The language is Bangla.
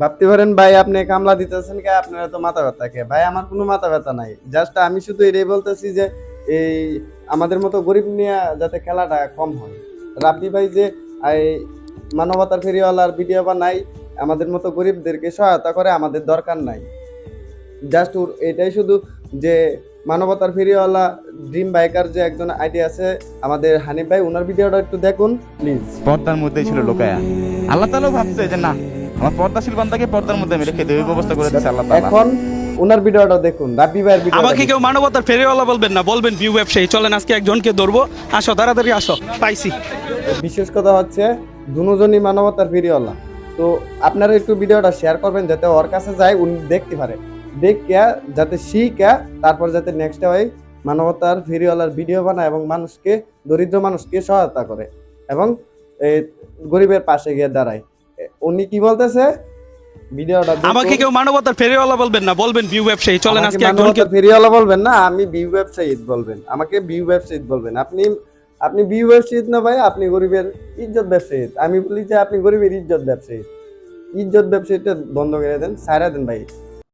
ভাবতে পারেন, ভাই, আপনি কামলা দিতেছেন কে? আপনার তো মাথা ব্যথা কে? ভাই, আমার কোনো মাথা ব্যথা নাই। জাস্ট আমি শুধু এটাই বলতেছি যে, এই আমাদের মতো গরিব নিয়ে যাতে খেলাটা কম হয়। রাব্বি ভাই যে মানবতার ফেরিওয়ালার ভিডিও বা নাই আমাদের মতো গরিবদেরকে সহায়তা করে, আমাদের দরকার নাই। জাস্ট এটাই শুধু যে, মানবতার ফেরিওয়ালা ড্রিম বাইকার যে একজন আইডি আছে, আমাদের হানিফ ভাই ওনার ভিডিওটা একটু দেখুন, প্লিজ। পর্দার মধ্যেই ছিল লোকায়া। আল্লাহ তাআলাও ভাবছে যে, না আমার পর্দাশীল বান্দাকে পর্দার মধ্যে আমি রেখে দেবে ব্যবস্থা করে দিয়েছে আল্লাহ এখন ওনার ভিডিওটা দেখুন রাব্বি ভাইয়ের ভিডিও আমাকে কেউ মানবতার ফেরিওয়ালা বলবেন না বলবেন ভিউ ব্যবসায়ী। চলেন আজকে একজনকে ধরবো। আসো তাড়াতাড়ি আসো পাইছি। বিশেষ কথা হচ্ছে দুজনই মানবতার ভিডিওলা তো আপনারা একটু ভিডিওটা শেয়ার করবেন যাতে ওর কাছে যায় উনি দেখতে পারে। দেখিয়া যাতে শিখা তারপর যাতে নেক্সট হয় মানবতার ভিডিওলার ভিডিও বানায় এবং মানুষকে দরিদ্র মানুষকে সহায়তা করে এবং এই গরিবের পাশে গিয়ে দাঁড়ায়। উনি কি বলতেছে? ভিডিওটা আমাকে কেউ মানবতার ফেরিওয়ালা বলবেন না বলবেন ভিউ ব্যবসায়ী চলেন আজকে একজনকে ফেরিওয়ালা বলবেন না আমি ভিউ ব্যবসায়ী বলবেন। আমাকে ভিউ ব্যবসায়ী বলবেন। আপনি আপনি ভিউ ব্যবসায়ী না ভাই আপনি গরিবের ইজ্জত ব্যবসায়ী। আমি বলি যে আপনি গরিবের ইজ্জত ব্যবসায়ী। ইজ্জত ব্যবসায়ীটা বন্ধ করে দেন সারা দেন ভাই।